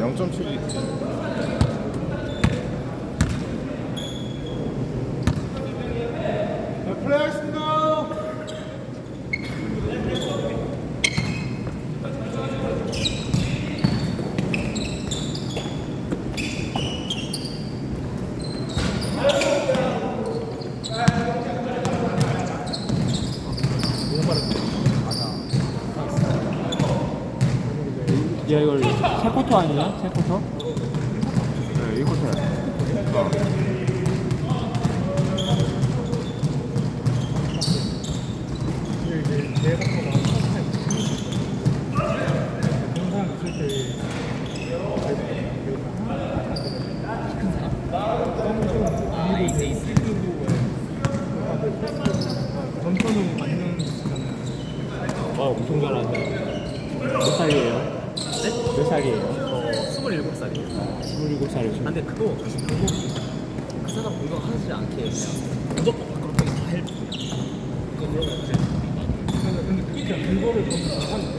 0.7. 플레이하겠습니다. 야 이걸 세 쿼터 아니냐? 세 쿼터? 네, 이거 해. 전천후 맞는 와 엄청 잘한다. 몇 살이에요? 네? 몇 살이에요? 저 27살이에요. 27살이죠. 근데 그거 방법이 그 사람 운동하지 않게 그냥 무조건 그렇게 다 헬프야. 그러면 이제 근데 진짜 그거를 잘하는데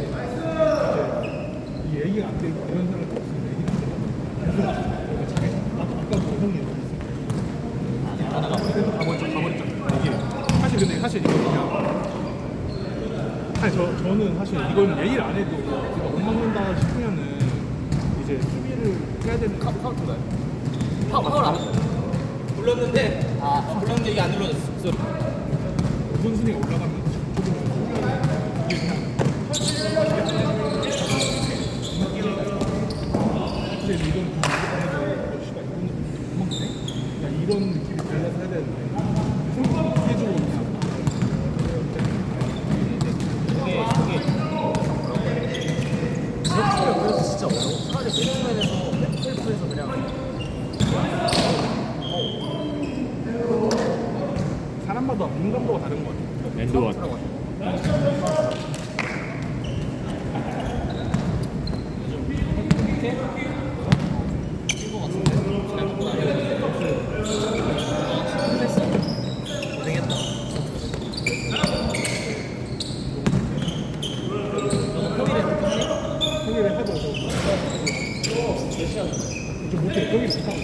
이제 이 얘기가 안 되고 이런 사람이 없으면 얘기가 안 되고 계속 자기 아까 아까도 형이 얘기했어 하다가 그래서 가버렸죠 가버렸죠 이게 사실 근데 사실 이거 그냥 아니 저 저는 사실 이건 얘기를 안 해도 제가 못 먹는다 싶으면은 이제 수비를 해야 되는 카, 카운트가요? 파, 파울 안 했어요. 불렀는데 아 불렀는데 이게 안 눌러졌어. 우선순위가 올라가면 조금 이게 그냥 근데 이건 좀 어, 씨발 이거는 못 먹네? 그냥 이런 느낌이 들려서 해야 되는데 생각해주고 그냥 그게 그게 그렇게 그래서 진짜 어려워. 차라리 세이맨에서 백헬프에서 그냥 사람마 다 민감도가 다른 것 같아요. 해도 저 못해 평일에 못하고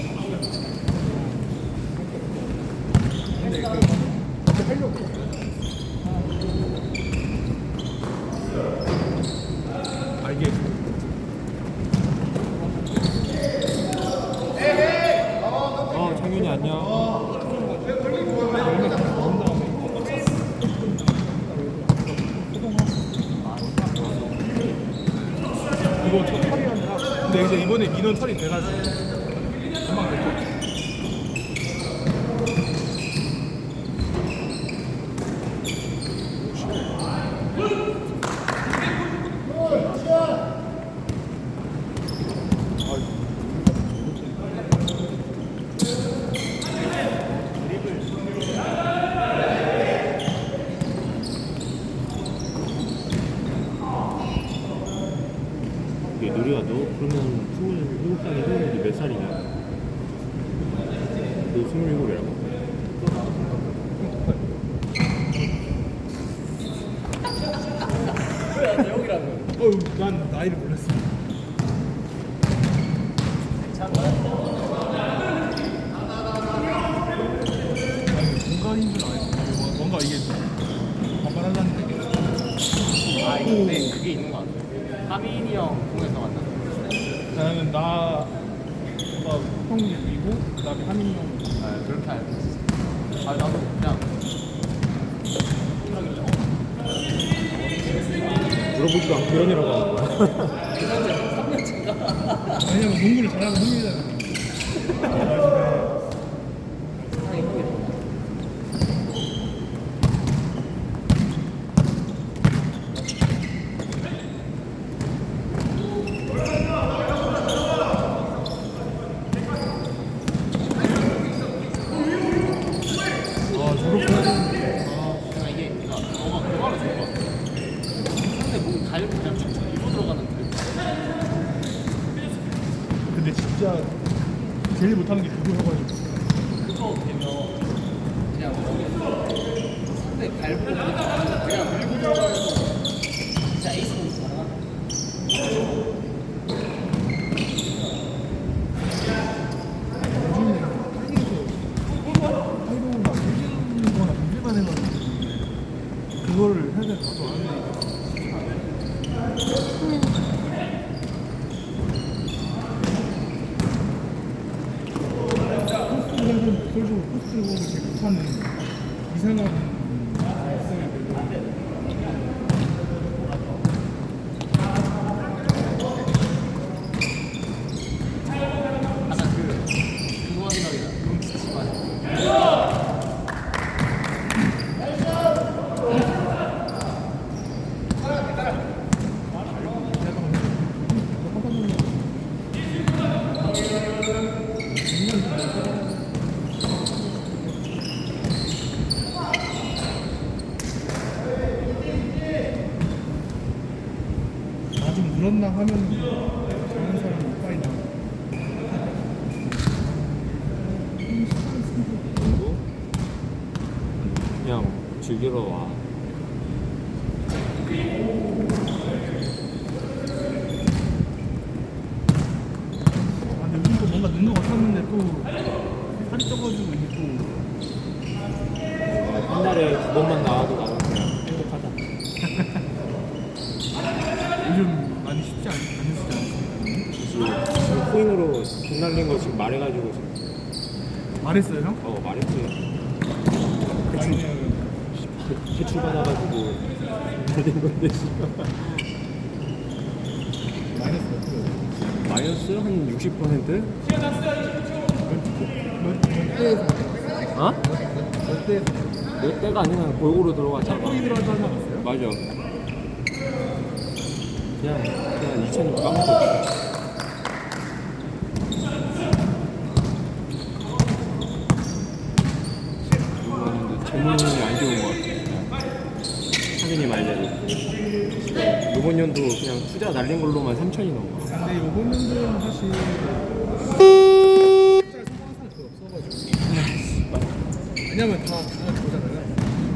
근데 그 하려고 아 어. 이거 첫 털이 아니라 근데 이제 이번에 민원 털이 돼가지고 금방 될거 이게 누리가 너 그러면 27살이 형이 몇 살이냐? 너 27이라고? 어우 난 나이를 몰랐어 공간인 줄 알았어 뭔가 이게 반발하려는 게 아, 근데 그게 있는 것 같아요. 하민이 형 공에서 만났어. 나는 나, 나 형이고 그다음에 하민이 형. 아, 그렇게 알고 있어. 아, 나도 그냥 생각이 어? 물어보지도 않고 연이라고 하는 거야. 왜냐면 농구를 잘하는 형이잖아. 아 못하는 게 궁금해가지고 그거 되면 그냥 뭐 상대 갈고 그냥 밀고 들어가서 진짜 에이스 보이스 잘하나? 그거를 해야 될것 같아. 설적으로 포스트를 제일 못하는 이상한 발성이 되고 아까 그 그거 생각이다. 용치 집안. 나좀 늘었나 하면 저런 사람 못 봐있나 그리고 그냥 즐기러 와. 아 근데 또 뭔가 늦는 것 같았는데 또 살이 쪄가지고 이게 또 한 달에 두 번만 나와도 나는 그냥 행복하다. 요즘 많이 쉽지 않, 않으시지 않습니까? 지금, 코인으로 돈 날린 거 지금 말해가지고 지금 말했어요 형? 어 말했어요. 아니면 대출 받아가지고 날린 건데 지금 말했어요 마이너스 한 60%? 몇, 몇 대에서 어? 몇 대에서 몇 대가 아니라 골고루 들어갔잖아. 코인으로 하지 않았어요? 맞아. 그냥 그냥 2천 까먹고. 이거는 재물운이 안 좋은 것 같아. 하빈이 말대로. 이번 연도 그냥 투자 날린 걸로만 3천이 넘어. 근데 요번 연도는 사실 별로 없어가지고 왜냐면 다